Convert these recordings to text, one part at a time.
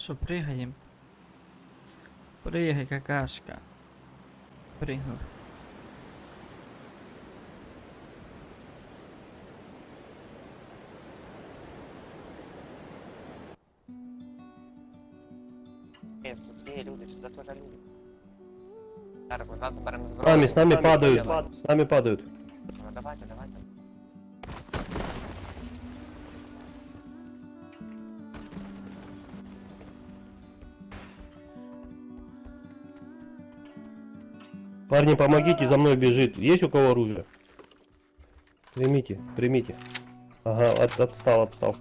Що, пригаєм? Пригай, какашка. Пригну. Ні, тут є люди, сюди теж люди. Зараз ми зразу беремо С зброю. нами, с нами Зброю падают. беремо. С нами падают. Парни, помогите, за мной бежит. Есть у кого оружие? Примите, примите. Ага, от- отстал, отстал.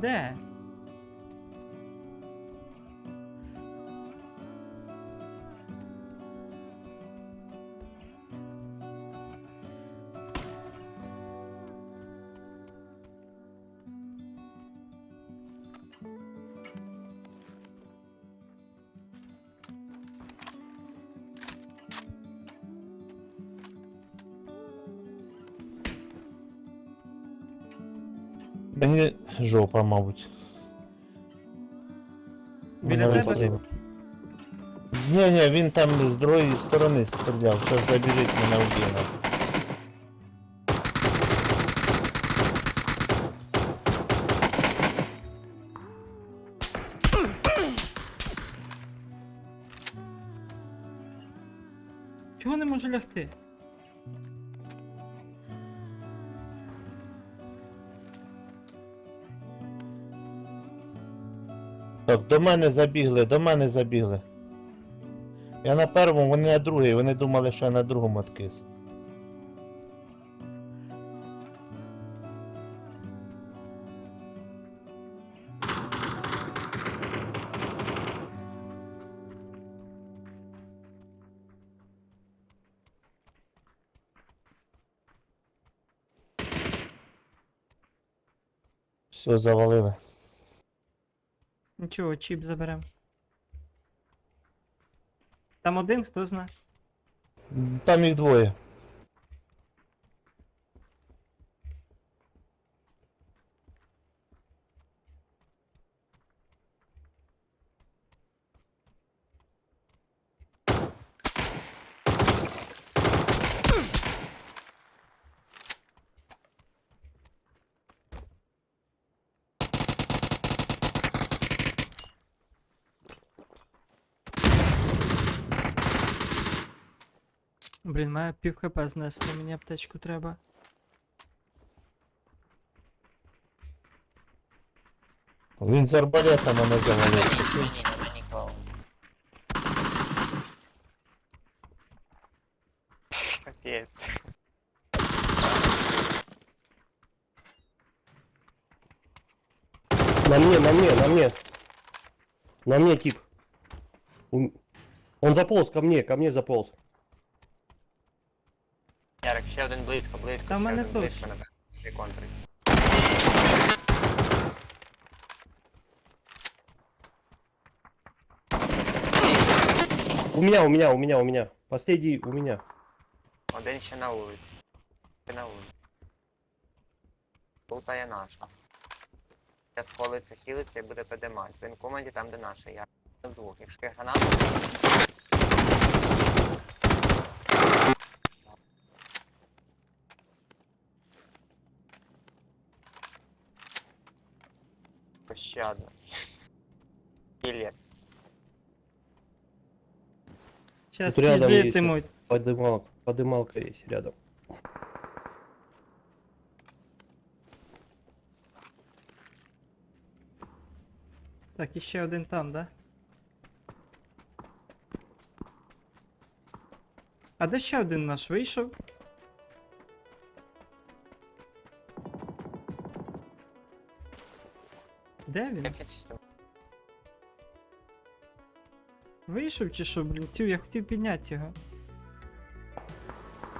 Де? Жопа, мабуть. Біля Мене тебе? вистрілив. Ні, ні, він там з другої сторони стріляв. Зараз забіжить мене вб'є. Чого не можу лягти? Так, до мене забігли, до мене забігли. Я на першому, вони на другий, вони думали, що я на другому откис. Все, завалили. Нічого, чіп заберем. Там один, хто знає. Там їх двоє. Блін, має пів хп знесли, мені аптечку треба. Він з арбалета мене завалив. Мені, мені, мені клав. Капець. На мне, на мне, на мне. На мне тип. У- Он заполз ко мне, ко мне заполз. Близько, близько. Та в мене близько на Ще контри. У меня, у меня, у меня, у меня. Последний у меня. Один ще на вулиці. Ще на вулиці. Полтає наша. Зараз холиться, хілиться і буде підіймати. Він в команді там, де наша. Я на двох. Якщо є граната, пощадно. Кілер. Щас Тут всі рядом є житимуть. Подымалка, подымалка есть рядом. Так, і ще один там, да? А де ще один наш вийшов? Де він? Вийшов чи що, блін? Тю, я хотів підняти його.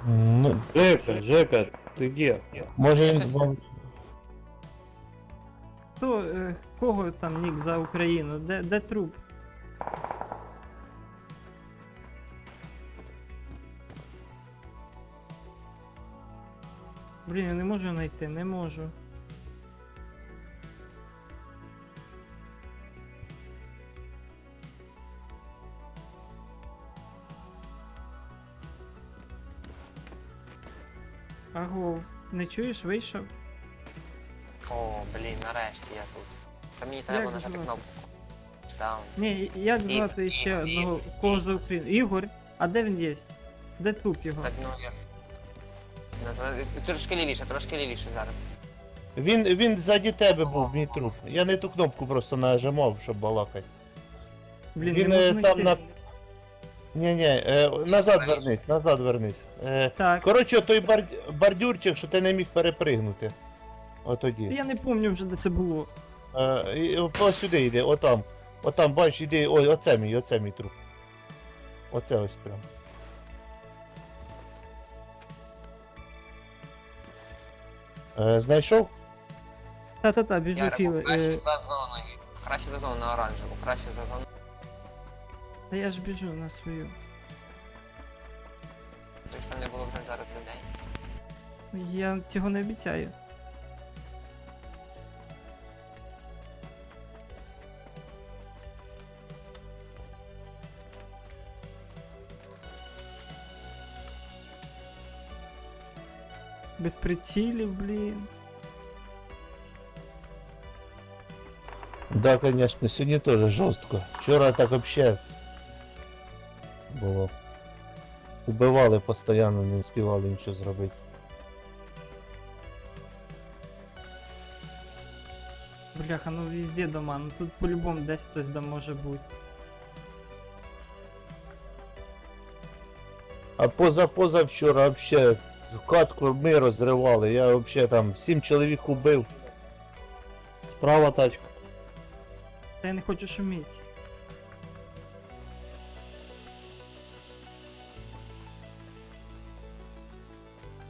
Ну, Жека, Жека, ты где? може він вам. Хто, е, кого там нік за Україну? Де, де труп? Блін, я не можу знайти, не можу. Не чуєш, вийшов? О, блін, нарешті я тут. Та мені треба Як нажати звати? кнопку. Даун. Ні, як Ігор, звати ще Ігор, одного, Ігор. в кого за Україну? Ігор? А де він є? Де труп його? Так, ну я. Ну, Трошки лівіше, трошки лівіше зараз. Він, він ззаді тебе був, мій труп. Я не ту кнопку просто нажимав, щоб балакати. Блін, він, не е, можу там знайти. Ні, ні, е, назад вернись, назад вернись. Е, Так. коротше, той бар... бордюрчик, що ти не міг перепригнути. Отоді. Я не пам'ятаю вже, де це було. Е, і, ось сюди йди, отам. Отам, бачиш, іди, ой, оце мій, оце мій труп. Оце ось прям. Е, знайшов? Та-та-та, біжу Ярику, філи. краще Е, за зоною. Краще за зону на оранжеву, краще за зону. Та я ж біжу на свою. Точно не було вже зараз людей. Я цього не обіцяю. Без прицілів, блін. Да, конечно, сьогодні теж жорстко. Вчора так вообще було. Убивали постійно, не співали нічого зробити. Бляха, ну везде дома, ну тут по-любому десь хтось да може бути. А поза-поза вчора вообще катку ми розривали. Я вообще там сім чоловік убив. Справа тачка. Та я не хочу шуміти.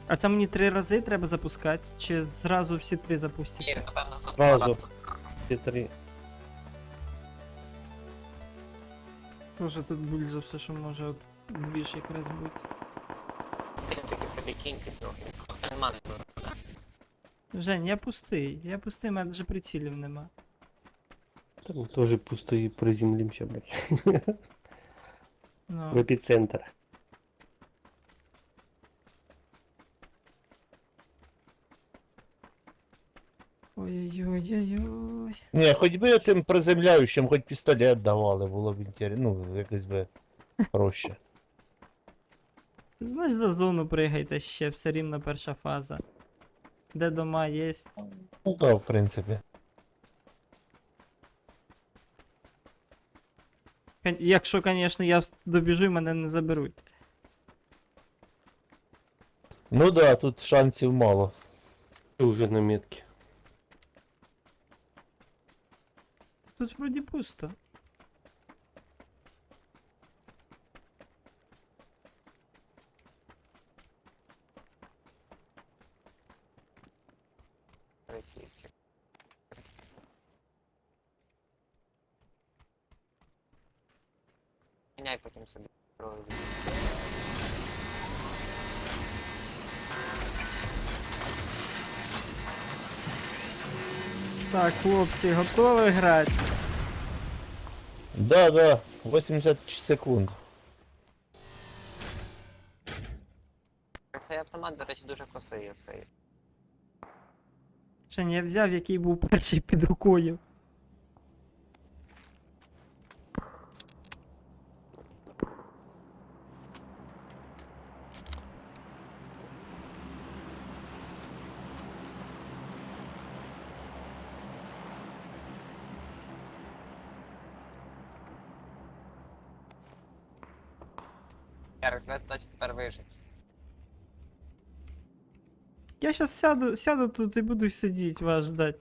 А це мені три рази треба запускати, чи зразу всі три запустяться? Сразу. Все три. Тоже тут бульзо все, що може от двіж якраз бути. Жень, я пустий. Я пустий, у мене навіть прицілів нема. Там тоже пустые приземлимся, блядь. В Ну, ой-ой-ой-ой-ой. Ні, хоч би тим приземляючим, хоч пістолет давали, було б інтересно. Ну, якось би проще. Знаєш, за зону пригайте ще, все рівно перша фаза. Де дома є. Ну так, в принципі. Кон- Якщо, звісно, я с- добіжу і мене не заберуть. Ну да, тут шансів мало. Ты уже на метке. Тут вроді пусто. Прицільчик. Міняй потім собі Так, хлопці, готові грати? Да, да, 80 секунд. Цей автомат, до речі, дуже косий цей. Ще не я взяв, який був перший під рукою. Ярик, тебе тепер вижити. Я щас сяду, сяду тут і буду сидіти вас ждать.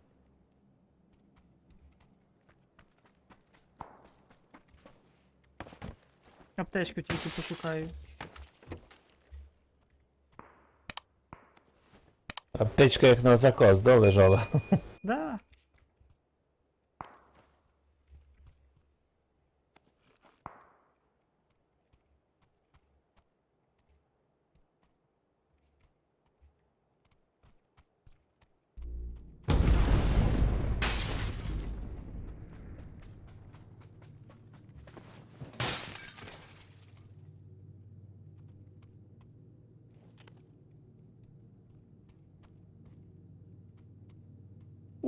Аптечку тільки пошукаю. Аптечка як на заказ, да, лежала? Да.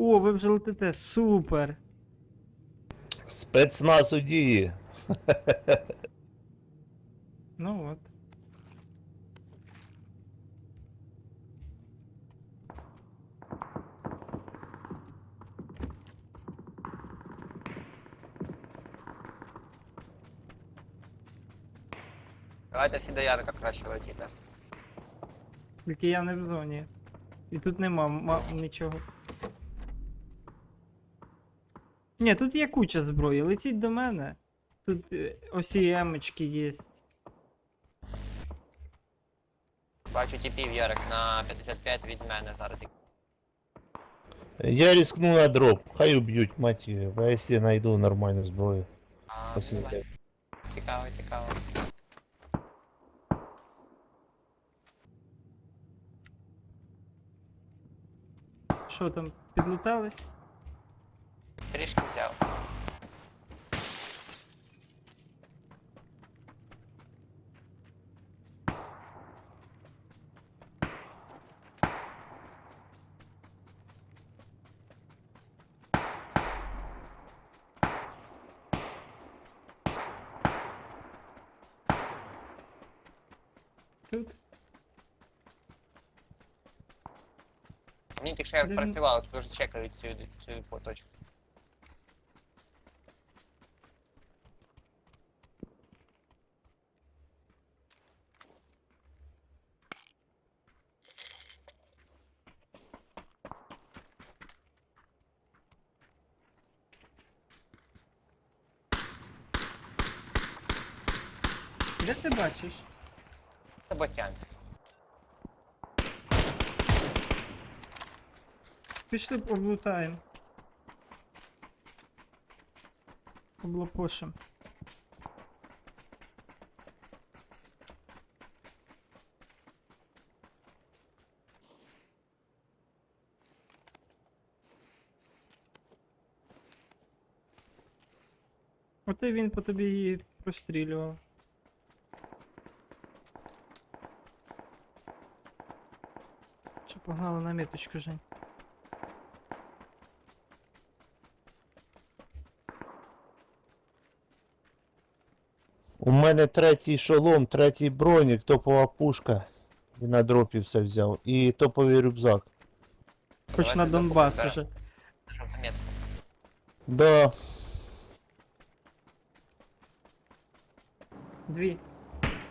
О, ви вже летите, супер! Спецназ у дії. Ну от. Давайте всі до Ярика краще летіти. Тільки я не в зоні. І тут нема ма- нічого. Ні, тут є куча зброї, летіть до мене. Тут е, осіємочки є. Бачу тіпів Ярик на 55 від мене зараз. Я рискну на дроп. Хай уб'ють, мать її. А якщо знайду нормальну зброю. А, давай. Цікаво, цікаво. Що там, підлутались? Трішки взяв. Тут? Мені тільки що я Де він? працював, дуже чекають цю, цю по- точку. Де ти бачиш? Це ботян. Пішли облутаємо. Облапошим. От і він по тобі її прострілював. Чи погнали на міточку, Жень? У мене третій шолом, третій бронік, топова пушка. І на дропі все взяв. І топовий рюкзак. Хоч на Донбас закупимо, уже. Що за метка? Да. Дві.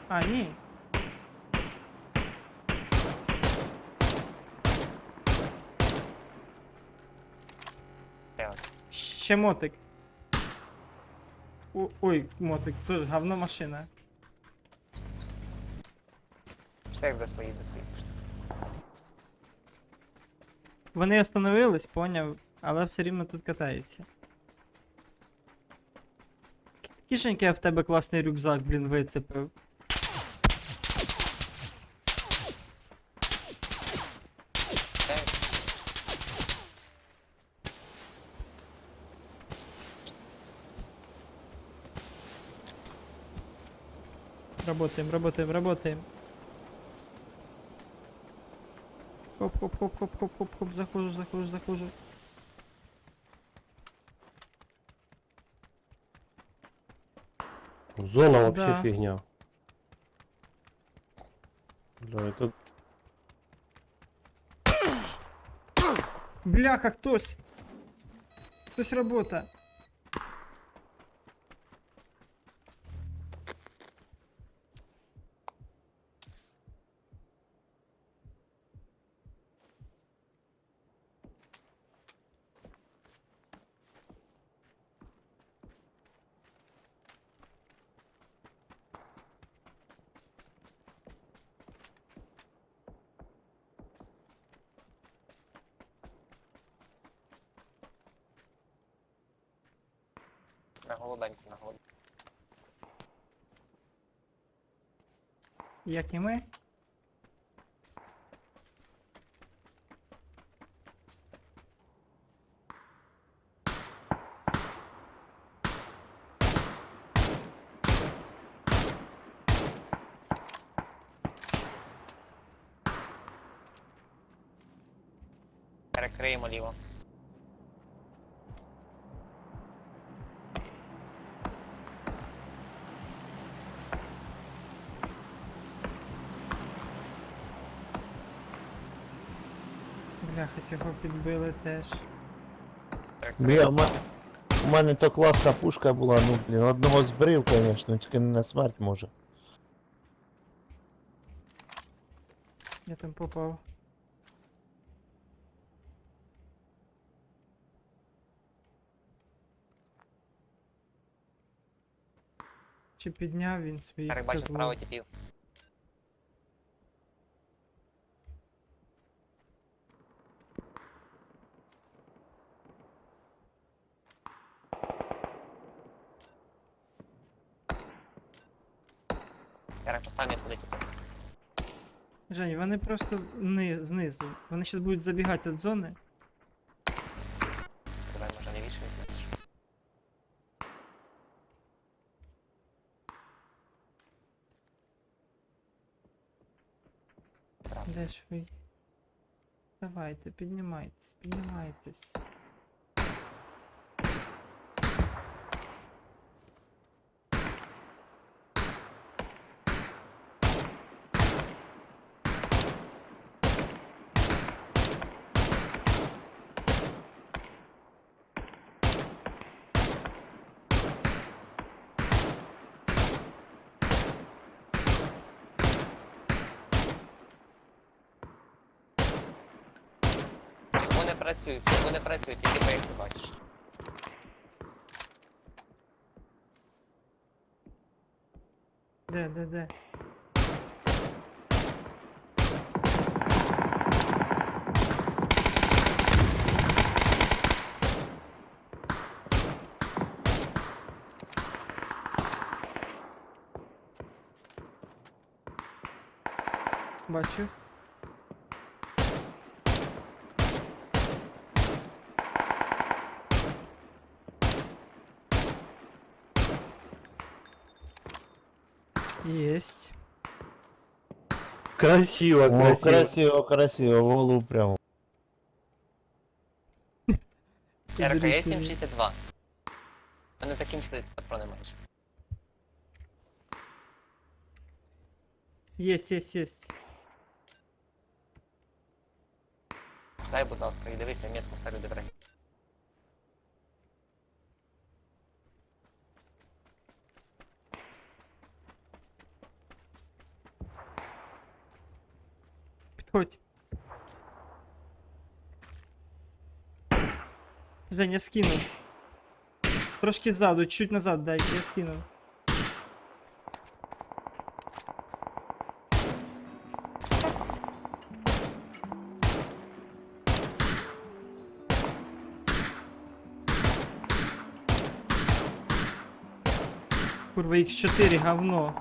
А, ні. Ще мотик. О, ой, мотик, тоже говно машина. Всех до своїх, до своїх. Вони остановились, поняв, але все рівно тут катаються. Я в тебе класний рюкзак, блін, вицепив. Работаем, работаем, работаем. Хоп, хоп, хоп, хоп, хоп, хоп, хоп, захожу, захожу, захожу. Зона вообще Да. фигня. Бля, это Бляха, хтось! Хтось робота. На голубеньку, на голубеньку. Як і ми. Перекриємо ліво. Бляха, цього підбили теж. Перекриємо. Я, у, мене, у мене то класна пушка була, ну блін, одного збрив, звісно, тільки не на смерть може. Я там попав. Чи підняв він свій Ярик, бачу справа тіпів. Ярик, постав мені туди. Жень, вони просто ни, знизу. Вони ще будуть забігати від зони. Давай, може, не. Правда. Де ж ви? Давайте, піднімайтесь, піднімайтесь. Не працюють? Не працюють? Тільки як ти бачиш. Де, де, де? Бачу. Єсть. Красиво, О, красиво. красиво, красиво, в голову прямо. Ярик, а є Зрителі. 762. Вони закінчились патрони майже. Єсть, єсть, єсть. Дай, будь ласка, і дивися, метку стару де враги. Підходь. Жень, я скинув. Трошки ззаду, чуть назад дайте, я скинув. Курва, X4 говно.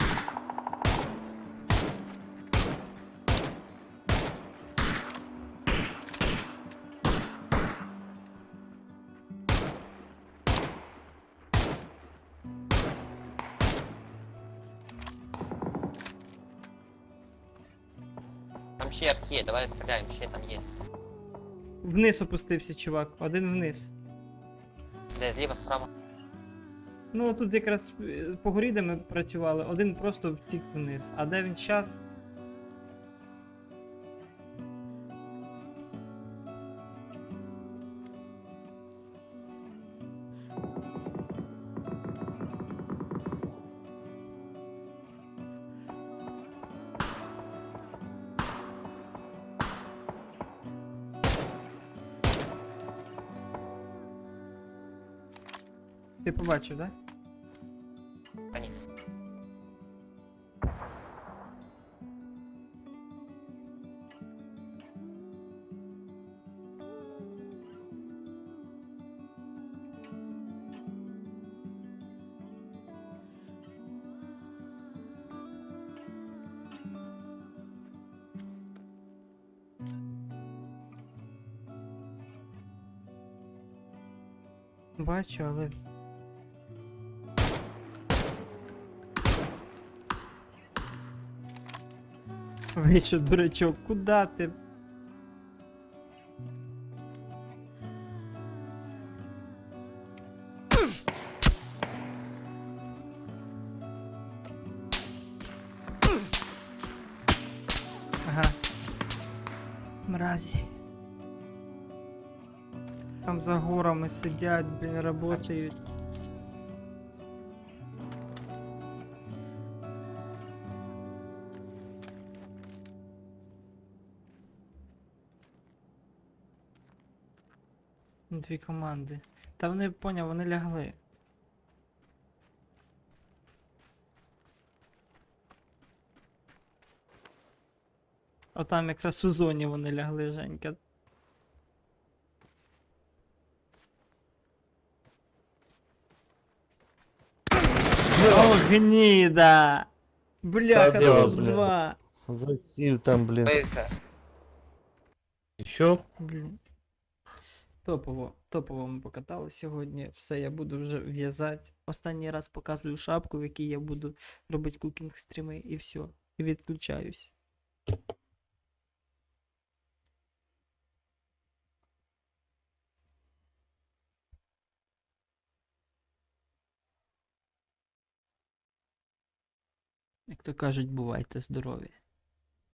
Там ще арт є, давай стріляємо, ще там є. Вниз опустився, чувак. Один вниз. Де, зліва, справа? Ну, тут якраз е, по горі, де ми працювали, один просто втік вниз. А де він час? побачив, да? Та ні. Бачу, але Вийшов, дурачок, куда ти? Ага. Мразі. Там за горами сидять, блін, работають. Дві команди. Та вони поняв, вони лягли. Отам якраз у зоні вони лягли, Женька. О, гніда! Бляха, Та тут бля. два. Засів там, блін. Еще? Блін. Топово, топово ми покатали сьогодні. Все, я буду вже в'язати. Останній раз показую шапку, в якій я буду робити кукінг стріми, і все. І відключаюсь. Як то кажуть, бувайте здорові.